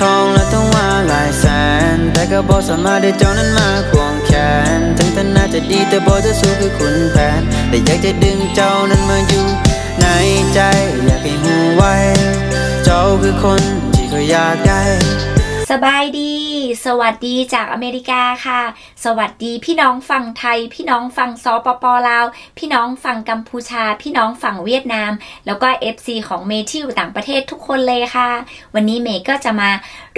ทองและต้องว่าหลายแสน แต่ก็บอกสามารถได้เจ้านั้นมาควงแขน ถึงท่านน่าจะดีแต่บอกจะสู้คือคุณแผน แต่อยากจะดึงเจ้านั้นมาอยู่ในใจ อยากให้หูไว้ เจ้าคือคนที่เขาอยากได้ สบายดี สวัสดีจากอเมริกาค่ะ สวัสดีพี่น้องฝั่งไทย พี่น้องฝั่งซอปปลาว พี่น้องฝั่งกัมพูชา พี่น้องฝั่งเวียดนาม แล้วก็ FC ของเมที่อยู่ต่างประเทศทุกคนเลยค่ะ วันนี้เมย์ก็จะมา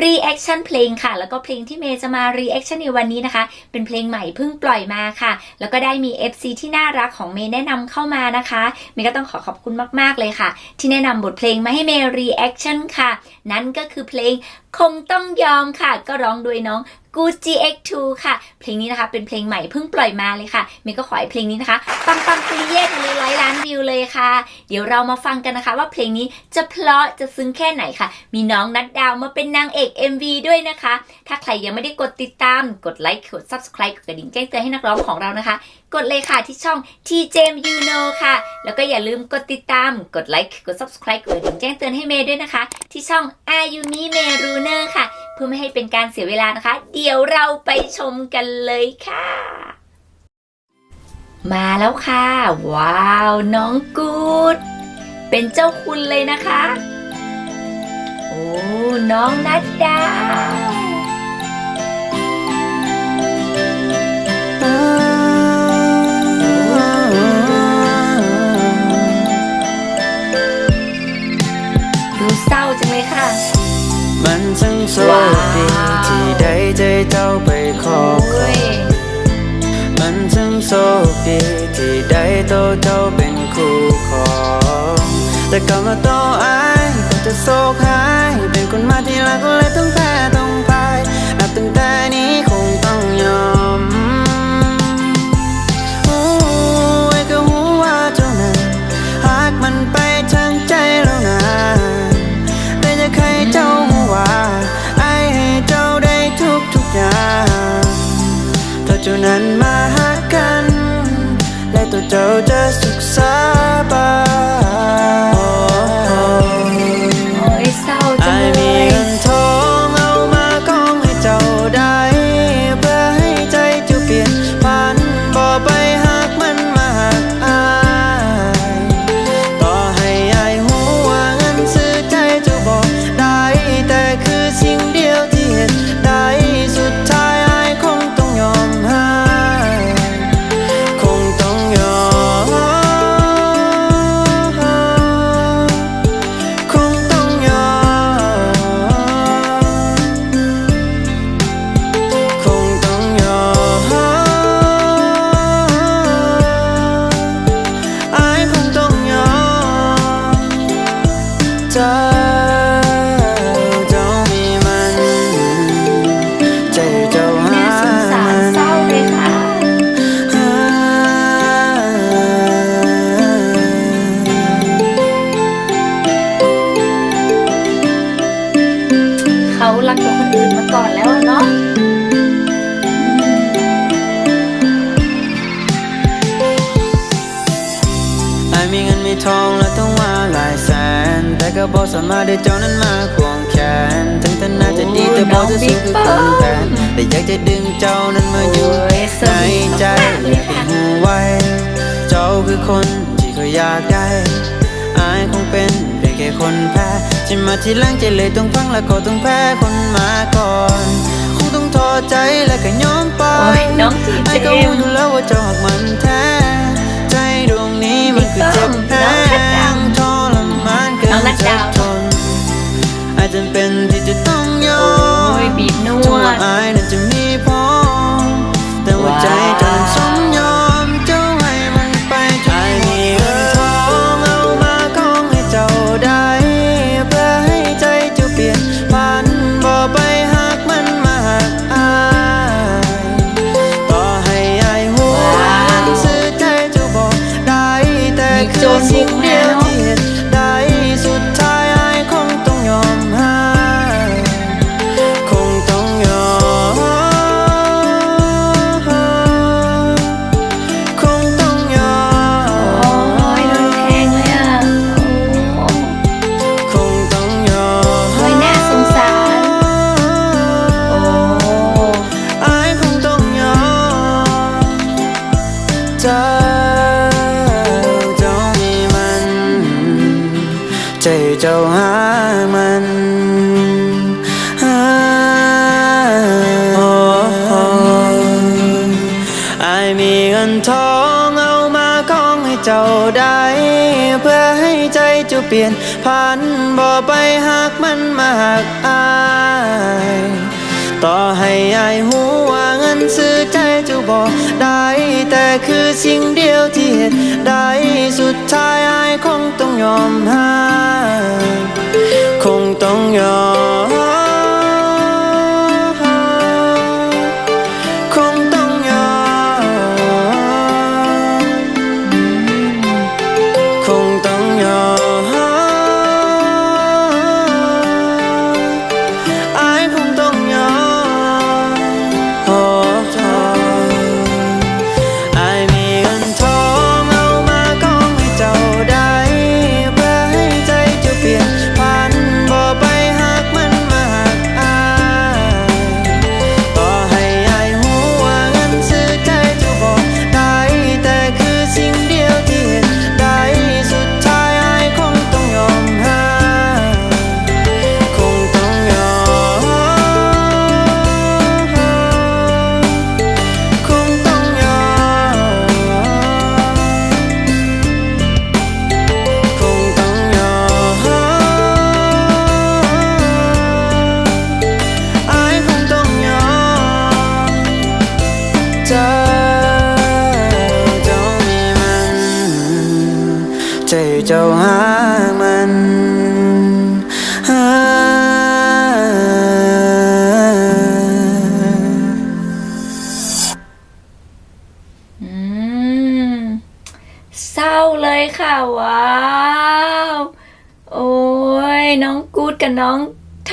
reaction เพลงค่ะ แล้วก็เพลงที่เมย์จะมา reaction ในวันนี้นะคะ เป็นเพลงใหม่เพิ่งปล่อยมาค่ะ แล้วก็ได้มี FC ที่น่ารักของเมย์แนะนำเข้ามานะคะ เมย์ก็ต้องขอขอบคุณมากๆเลยค่ะ ที่แนะนำบทเพลงมาให้เมย์ reaction ค่ะ นั่นก็คือเพลงคงต้องยอมค่ะ ก็ร้องโดยน้อง Gucci X2 ค่ะ เพลงนี้นะคะเป็นเพลงใหม่เพิ่งปล่อยมาเลยค่ะเมย์ก็ขอให้เพลงนี้นะคะปังปังปุริเย่ทะลุร้อยล้านวิวเลยค่ะ เดี๋ยวเรามาฟังกันนะคะ ว่าเพลงนี้จะเพลาะจะซึ้งแค่ไหนค่ะ มีน้องนัดดาวมาเป็นนางเอก MV ด้วยนะคะ ถ้าใครยังไม่ได้กดติดตาม กดไลค์กด Subscribe กดกระดิ่งแจ้งเตือนให้นักร้องของเรานะคะ กดเลยค่ะที่ช่อง TJ You Know ค่ะ แล้วก็อย่าลืมกดติดตาม กดไลค์ กด Subscribe กดกระดิ่งแจ้งเตือนให้เมย์ด้วยนะคะ ที่ช่อง Ayumi m e r u n e r ค่ะ เพื่อไม่ให้เป็นการเสียเวลานะคะ เดี๋ยวเราไปชมกันเลยค่ะ มาแล้วค่ะ ว้าว น้องกูด เป็นเจ้าคุณเลยนะคะ โอ้ น้องนัดดา โชคดีที่ได้ใจเจ้าไปครอบครองยมันช่างโชคดีที่ได้โตเจ้าเป็นคู่ของแต่กลับมาต่ออายก็จะโศกหาย เป็นคนมาที่รักก็เลยต้องแพ้ต้อง ตัวเจ้าจะสุขสา มารถได้เจ้านั้นมาควงแขนถึงท่านน่าจะดีแต่บอกจะสู้คือคุณแผนแต่อยากจะดึงเจ้านั้นมาอยู่โอ้ยสในวีทใจมากๆเลอยยากให้ค่ะหูไว้ เจ้าคือคนที่เขาอยากได้อายคงเป็นเพียงแค่คนแพ้ที่มาทีหลังใจเลยต้องฟังและก็ต้องแพ้คนมาก่อนคงต้องท้อใจและก็ยอมไปโอ้ยน้องทีไอ้เจก็มรู้อยู่แล้วว่าเจ้าหักมันแท้ใจดวงนี้มันคือเจ็บแห้งทรมานเกิน้องนนัดจะดาวทนไอ้ จำเป็นที่จะต้องยอโอ้มยบีบนถึงวว่าดไอ้นั้นจะ ไม่มีเงินทองเอามาของให้เจ้าได้ เพื่อให้ใจจะเปลี่ยนพันบ่ไปหักมันมาหักอาย ต่อให้อายหูว่าเงินซื้อใจจะบอกได้ แต่คือสิ่งเดียว เจ้าจ้ามีมันใจเจ้าหามันอืมเศร้าเลยค่ะ ว้าว โอ้ย น้องกูดกับน้อง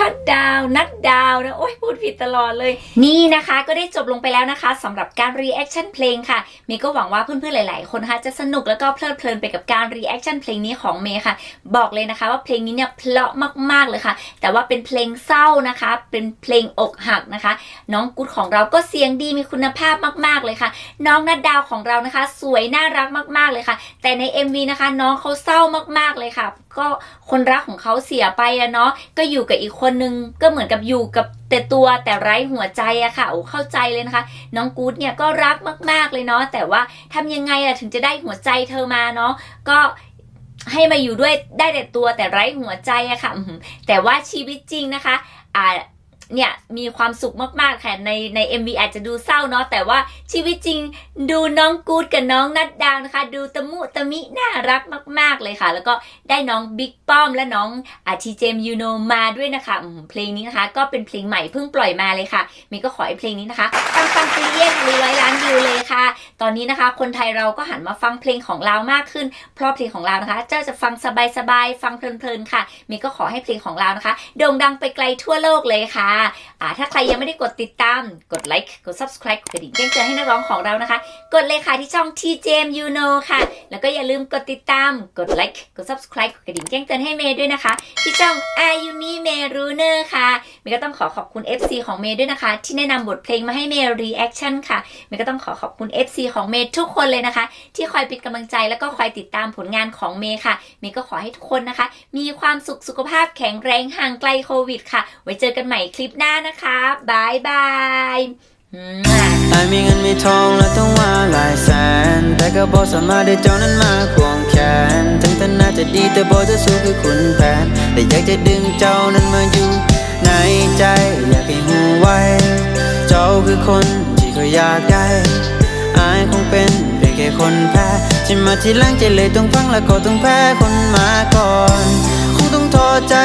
ทัดดาวนัดดาวนะ โอ้ยพูดผิดตลอดเลย นี่นะคะก็ได้จบลงไปแล้วนะคะสำหรับการรีแอคชั่นเพลงค่ะ เมย์ก็หวังว่าเพื่อนๆหลาย ๆ คนนะคะจะสนุกแล้วก็เพลิดเพลินไปกับการรีแอคชั่นเพลงนี้ของเมย์ค่ะ บอกเลยนะคะ ว่าเพลงนี้เนี่ยเพราะมากๆเลยค่ะ แต่ว่าเป็นเพลงเศร้านะคะ เป็นเพลงอกหักนะคะ น้องกูดของเราก็เสียงดีมีคุณภาพมาก ๆเลยค่ะ น้องนัดดาวของเรานะคะ สวยน่ารักมาก ๆเลยค่ะ แต่ใน MV นะคะ น้องเขาเศร้ามากๆเลยค่ะก็คนรักของเขาเสียไปอะเนาะก็อยู่กับอีกคนนึงก็เหมือนกับอยู่กับแต่ตัวแต่ไร้หัวใจอะค่ะโอ้เข้าใจเลยนะคะ น้องกู๊ดเนี่ยก็รักมาก ๆเลยเนาะแต่ว่าทำยังไงอะถึงจะได้หัวใจเธอมาเนาะก็ให้มาอยู่ด้วยได้แต่ตัวแต่ไร้หัวใจอะค่ะแต่ว่าชีวิตจริงนะคะอ่า เนี่ยมีความสุขมากๆค่ะในใน MV อาจจะดูเศร้าเนาะแต่ว่าชีวิตจริงดูน้องกู๊ดกับน้องนัดดาวนะคะ ดูตะมุตะมิน่ารักมาก ๆเลยค่ะ แล้วก็ได้น้องบิ๊กป้อมและน้องอาทีเจมยูโนมาด้วยนะคะเพลงนี้นะคะ ก็เป็นเพลงใหม่เพิ่งปล่อยมาเลยค่ะมีก็ขอให้เพลงนี้นะคะปังปังๆเรียงร้อยล้านวิวเลยค่ะ ตอนนี้นะคะ คนไทยเราก็หันมาฟังเพลงของเรามากขึ้น เพราะเพลงของเรานะคะ เจ้าจะฟังสบายๆฟังเพลินๆค่ะมีก็ขอให้เพลงของเรานะคะโด่งดังไปไกลทั่วโลกเลยค่ะอ่าถ้าใครยังไม่ได้กดติดตาม กดไลค์ กด subscribe กดกระดิ่งแจ้งเตือนให้นักร้องของเรานะคะ กดเลยค่ะที่ช่อง TJM You Know ค่ะ แล้วก็อย่าลืมกดติดตาม กดไลค์ กด subscribe กดกระดิ่งแจ้งเตือนให้เมย์ด้วยนะคะ ที่ช่อง Ayumi m e r u n e r ค่ะ เมย์ก็ต้องขอขอบคุณ FC ของเมย์ด้วยนะคะ ที่แนะนำบทเพลงมาให้เมย์ reaction ค่ะ เมย์ก็ต้องขอขอบคุณ FC ของเมย์ทุกคนเลยนะคะ ที่คอยเป็นกำลังใจแล้วก็คอยติดตามผลงานของเมย์ค่ะ เมย์ก็ขอให้ทุกคนนะคะ มีความสุขสุขภาพแข็งแรงห่างไกลโควิด ค่ะ ไว้เจอกันใหม่คลิปหน้านะคะบายบายอืมอายมีเงินมีทองและต้องมาหลายแสน แต่ก็บอกสามารถได้เจ้านั้นมาควงแขน ถึงแต่น่าจะดีแต่บอกจะสู้คือคุณแผน แต่อยากจะดึงเจ้านั้นมาอยู่ในใจ อยากให้หูไว้ เจ้าคือคนที่เขาอยากได้อายคงเป็นเพียงแค่คนแพ้ที่มาทีหลังใจเลยต้องฟังแล้วก็ต้องแพ้คนมาก่อน คงต้องท้อใจ